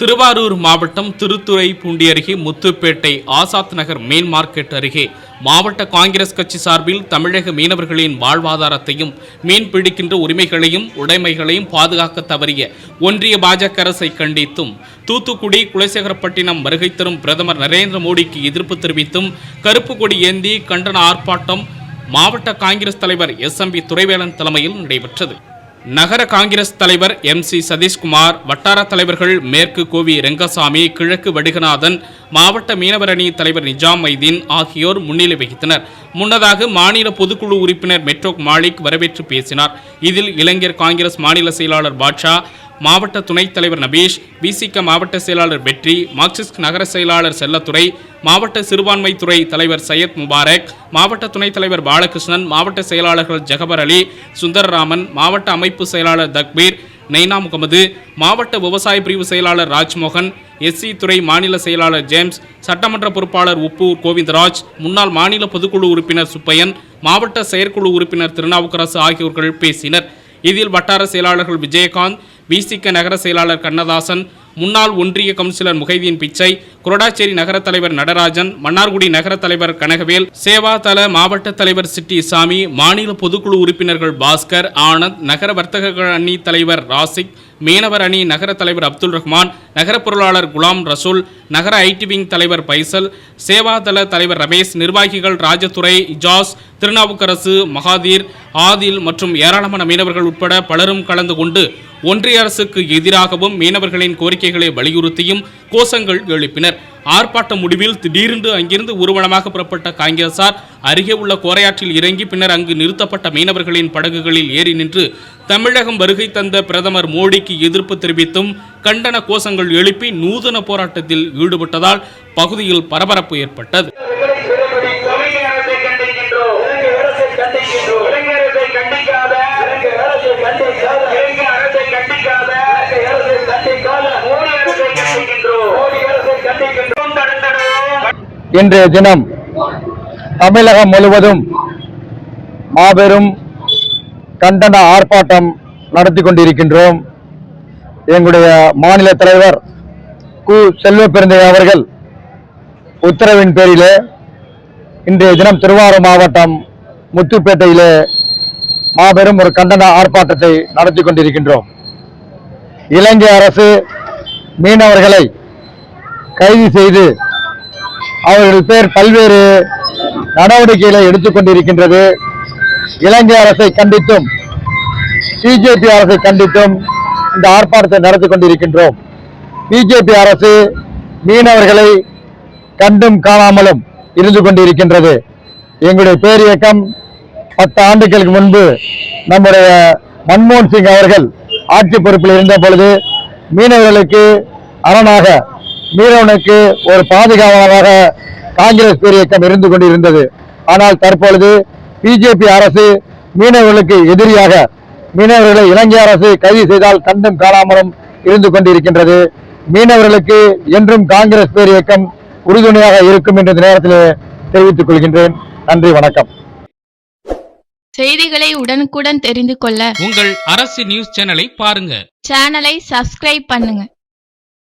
திருவாரூர் மாவட்டம் திருத்துறை பூண்டி அருகே Muthupettai Azad Nagar main market அருகே மாவட்ட காங்கிரஸ் கட்சி சார்பில் தமிழக மீனவர்களின் வாழ்வாதாரத்தையும் மீன் பிடிக்கின்ற உரிமைகளையும் உடைமைகளையும் பாதுகாக்க தவறிய ஒன்றிய பாஜக அரசை கண்டித்தும் தூத்துக்குடி குலசேகரப்பட்டினம் வருகை தரும் பிரதமர் நரேந்திர மோடிக்கு எதிர்ப்பு தெரிவித்தும் கருப்பு கொடி ஏந்தி கண்டன ஆர்ப்பாட்டம் மாவட்ட காங்கிரஸ் தலைவர் எஸ் எம் பி துரைவேலன் தலைமையில் நடைபெற்றது. நகர காங்கிரஸ் தலைவர் எம் சி சதீஷ்குமார் வட்டார தலைவர்கள் மேற்கு கோவி ரெங்கசாமி கிழக்கு வடுகநாதன் மாவட்ட மீனவர் அணி தலைவர் நிஜாம் மைதீன் ஆகியோர் முன்னிலை வகித்தனர். முன்னதாக மாநில பொதுக்குழு உறுப்பினர் மெட்ரோக் மாலிக் வரவேற்று பேசினார். இதில் இளைஞர் காங்கிரஸ் மாநில செயலாளர் பாட்ஷா மாவட்ட துணைத் தலைவர் நபீஷ் பிசிக மாவட்ட செயலாளர் வெற்றி மார்க்சிஸ்ட் நகர செயலாளர் செல்லத்துறை மாவட்ட சிறுபான்மைத்துறை தலைவர் சையத் முபாரக் மாவட்ட துணைத் தலைவர் பாலகிருஷ்ணன் மாவட்ட செயலாளர்கள் ஜெகபர் அலி சுந்தரராமன் மாவட்ட அமைப்பு செயலாளர் தக்பீர் நெய்னா முகமது மாவட்ட விவசாய பிரிவு செயலாளர் ராஜ்மோகன் எஸ்சி துறை மாநில செயலாளர் ஜேம்ஸ் சட்டமன்ற பொறுப்பாளர் உப்பூர் கோவிந்தராஜ் முன்னாள் மாநில பொதுக்குழு உறுப்பினர் சுப்பையன் மாவட்ட செயற்குழு உறுப்பினர் திருநாவுக்கரசு ஆகியோர்கள் பேசினர். இதில் வட்டார செயலாளர்கள் விஜயகாந்த் விசிக நகர செயலாளர் கண்ணதாசன் முன்னாள் ஒன்றிய கவுன்சிலர் முகைதீன் பிச்சை குரடாச்சேரி நகர தலைவர் நடராஜன் மன்னார்குடி நகர தலைவர் கனகவேல் சேவாதள மாவட்ட தலைவர் சிட்டி சாமி மாநில பொதுக்குழு உறுப்பினர்கள் பாஸ்கர் ஆனந்த் நகர வர்த்தக அணி தலைவர் ராசிக் மீனவர் அணி நகர தலைவர் அப்துல் ரஹ்மான் நகர பொருளாளர் குலாம் ரசூல் நகர ஐடி விங் தலைவர் பைசல் சேவாதள தலைவர் ரமேஷ் நிர்வாகிகள் ராஜதுரை ஜாஸ் திருநாவுக்கரசு மகாதீர் ஆதில் மற்றும் ஏராளமான மீனவர்கள் உட்பட பலரும் கலந்து கொண்டு ஒன்றிய அரசுக்கு எதிராகவும் மீனவர்களின் கோரிக்கைகளை வலியுறுத்தியும் கோஷங்கள் எழுப்பினர். ஆர்ப்பாட்ட முடிவில் திடீரென்று அங்கிருந்து ஊர்வலமாக புறப்பட்ட காங்கிரசார் அருகே உள்ள கோரையாற்றில் இறங்கி பின்னர் அங்கு நிறுத்தப்பட்ட மீனவர்களின் படகுகளில் ஏறி நின்று தமிழகம் வருகை தந்த பிரதமர் மோடிக்கு எதிர்ப்பு தெரிவித்தும் கண்டன கோஷங்கள் எழுப்பி நூதன போராட்டத்தில் ஈடுபட்டதால் பகுதியில் பரபரப்பு ஏற்பட்டது. இன்றைய தினம் தமிழகம் முழுவதும் மாபெரும் கண்டன ஆர்ப்பாட்டம் நடத்தி கொண்டிருக்கின்றோம். எங்களுடைய மாநில தலைவர் கு. செல்வ அவர்கள் உத்தரவின் பேரிலே இன்றைய தினம் திருவாரூர் மாவட்டம் முத்துப்பேட்டையிலே மாபெரும் ஒரு கண்டன ஆர்ப்பாட்டத்தை நடத்தி கொண்டிருக்கின்றோம். இலங்கை அரசு மீனவர்களை கைது செய்து அவர்கள் பேர் பல்வேறு நடவடிக்கைகளை எடுத்துக்கொண்டிருக்கின்றது. இலங்கை அரசை கண்டித்தும் பிஜேபி அரசை கண்டித்தும் இந்த ஆர்ப்பாட்டத்தை நடத்தி கொண்டிருக்கின்றோம். பிஜேபி அரசு மீனவர்களை கண்டும் காணாமலும் இருந்து கொண்டிருக்கின்றது. எங்களுடைய பேரியக்கம் பத்து ஆண்டுகளுக்கு முன்பு நம்முடைய மன்மோகன் சிங் அவர்கள் ஆட்சி பொறுப்பில் இருந்த பொழுது மீனவர்களுக்கு அரணாக மீனவனுக்கு ஒரு பாதுகாவலராக காங்கிரஸ் பேரியக்கம் இருந்து கொண்டிருந்தது. ஆனால் தற்பொழுது பிஜேபி அரசு மீனவர்களுக்கு எதிரியாக மீனவர்களை இலங்கை அரசு கைது செய்தால் கண்டும் காணாமலும் இருந்து கொண்டிருக்கின்றது. மீனவர்களுக்கு என்றும் காங்கிரஸ் பேரியக்கம் உறுதுணையாக இருக்கும் என்ற இந்த நேரத்தில் தெரிவித்துக் கொள்கின்றேன். நன்றி வணக்கம். செய்திகளை உடனுக்குடன் தெரிந்து கொள்ள உங்கள் அரசு நியூஸ் சேனலை பாருங்க. சேனலை சப்ஸ்கிரைப் பண்ணுங்க.